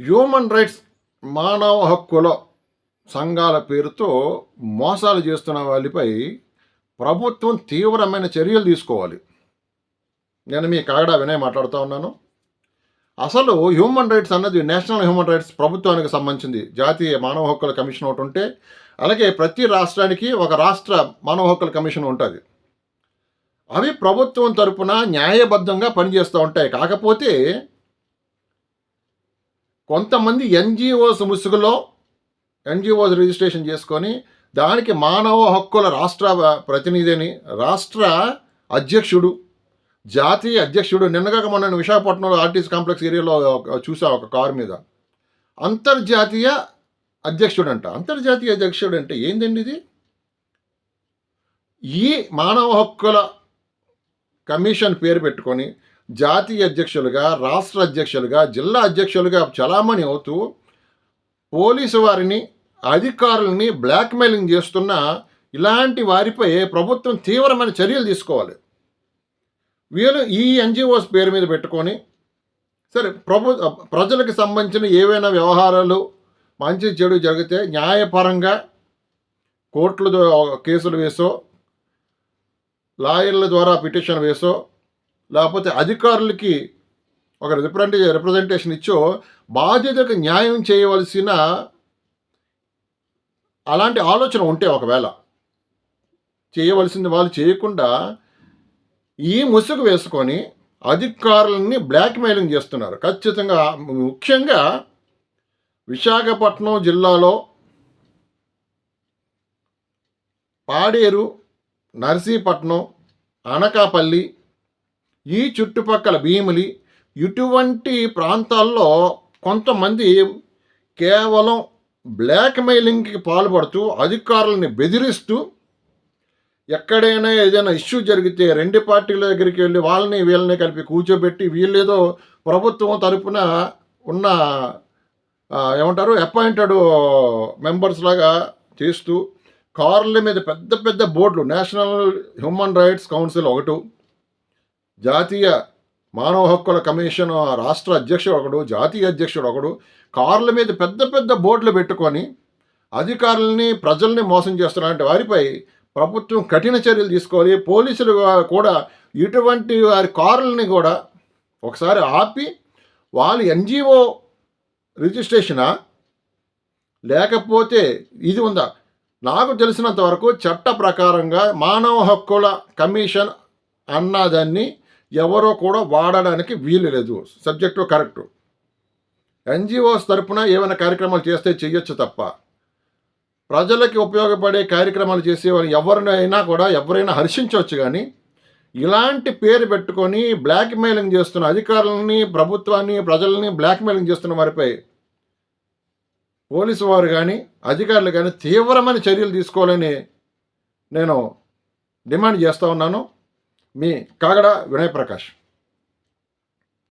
Human rights మానవ హక్కుల సంఘాల పేరుతో మోసాలు చేస్తున్న వాళ్ళపై ప్రభుత్వం తీవ్రమైన చర్యలు తీసుకోవాలి. నేను మీ కాగడా వినయ్ మాట్లాడుతూ ఉన్నాను. అసలు హ్యూమన్ రైట్స్ అన్నది నేషనల్ హ్యూమన్ రైట్స్ ప్రభుత్వానికి సంబంధించింది. జాతీయ మానవ హక్కుల కమిషన్ ఒకటి ఉంటే అలాగే ప్రతి రాష్ట్రానికి ఒక రాష్ట్ర మానవ హక్కుల కమిషన్ ఉంటుంది. అవి ప్రభుత్వం తరపున న్యాయబద్ధంగా పనిచేస్తూ ఉంటాయి. కాకపోతే కొంతమంది ఎన్జిఓస్ ముసుగులో ఎన్జిఓస్ రిజిస్ట్రేషన్ చేసుకొని దానికి మానవ హక్కుల రాష్ట్ర ప్రతినిధిని రాష్ట్ర అధ్యక్షుడు జాతీయ అధ్యక్షుడు నిన్నగాక మొన్న విశాఖపట్నంలో ఆర్టీసీ కాంప్లెక్స్ ఏరియాలో ఒక- చూసా ఒక కారు మీద. అంతర్జాతీయ అధ్యక్షుడు అంట అంతర్జాతీయ అధ్యక్షుడు అంటే ఏందండి ఇది? ఈ మానవ హక్కుల కమిషన్ పేరు పెట్టుకొని జాతీయ అధ్యక్షులుగా రాష్ట్ర అధ్యక్షులుగా జిల్లా అధ్యక్షులుగా చలామణి అవుతూ పోలీసు వారిని అధికారులని బ్లాక్మెయిలింగ్ చేస్తున్న ఇలాంటి వారిపై ప్రభుత్వం తీవ్రమైన చర్యలు తీసుకోవాలి. వీళ్ళు ఈ ఎన్జిఓస్ పేరు మీద పెట్టుకొని సరే ప్రభు ప్రజలకు సంబంధించిన ఏవైనా వ్యవహారాలు మంచి చెడు జరిగితే న్యాయపరంగా కోర్టుల ద్వారా కేసులు వేసో లాయర్ల ద్వారా పిటిషన్ వేసో లేకపోతే అధికారులకి ఒక రిప్రజెంటే రిప్రజెంటేషన్ ఇచ్చో బాధ్యతకు న్యాయం చేయవలసిన అలాంటి ఆలోచన ఉంటే ఒకవేళ చేయవలసింది వాళ్ళు చేయకుండా ఈ ముసుగు వేసుకొని అధికారులని బ్లాక్మెయిలింగ్ చేస్తున్నారు. ఖచ్చితంగా ముఖ్యంగా విశాఖపట్నం జిల్లాలో పాడేరు నర్సీపట్నం అనకాపల్లి ఈ చుట్టుపక్కల భీమిలి ఇటువంటి ప్రాంతాల్లో కొంతమంది కేవలం బ్లాక్మెయిలింగ్కి పాల్పడుతూ అధికారులని బెదిరిస్తూ ఎక్కడైనా ఏదైనా ఇష్యూ జరిగితే రెండు పార్టీల దగ్గరికి వెళ్ళి వాళ్ళని వీళ్ళని కలిపి కూర్చోబెట్టి వీళ్ళేదో ప్రభుత్వం తరపున ఉన్న ఏమంటారు అపాయింటెడ్ మెంబర్స్ లాగా చేస్తూ కార్ల మీద పెద్ద పెద్ద బోర్డులు నేషనల్ హ్యూమన్ రైట్స్ కౌన్సిల్ ఒకటి జాతీయ మానవ హక్కుల కమిషన్ రాష్ట్ర అధ్యక్షుడు ఒకడు జాతీయ అధ్యక్షుడు ఒకడు కార్ల మీద పెద్ద పెద్ద బోర్డులు పెట్టుకొని అధికారులని ప్రజల్ని మోసం చేస్తున్నటువంటి వారిపై ప్రభుత్వం కఠిన చర్యలు తీసుకోవాలి. పోలీసులు కూడా ఇటువంటి వారి కార్లని కూడా ఒకసారి ఆపి వాళ్ళు ఎన్జిఓ రిజిస్ట్రేషనా? లేకపోతే ఇది ఉందా? నాకు తెలిసినంత వరకు చట్ట ప్రకారంగా మానవ హక్కుల కమిషన్ అన్నదాన్ని ఎవరో కూడా వాడడానికి వీలు లేదు. సబ్జెక్టు కరెక్టు ఎన్జిఓస్ తరపున ఏమైనా కార్యక్రమాలు చేస్తే చేయొచ్చు తప్ప. ప్రజలకి ఉపయోగపడే కార్యక్రమాలు చేసేవారు ఎవరినైనా కూడా ఎవరైనా హర్షించవచ్చు కానీ ఇలాంటి పేరు పెట్టుకొని బ్లాక్మెయిలింగ్ చేస్తున్న అధికారులని ప్రభుత్వాన్ని ప్రజల్ని బ్లాక్మెయిలింగ్ చేస్తున్న వారిపై పోలీసు వారు కానీ అధికారులు కానీ తీవ్రమైన చర్యలు తీసుకోవాలని నేను డిమాండ్ చేస్తూ ఉన్నాను. మీ కాగడ వినయ్ ప్రకాష్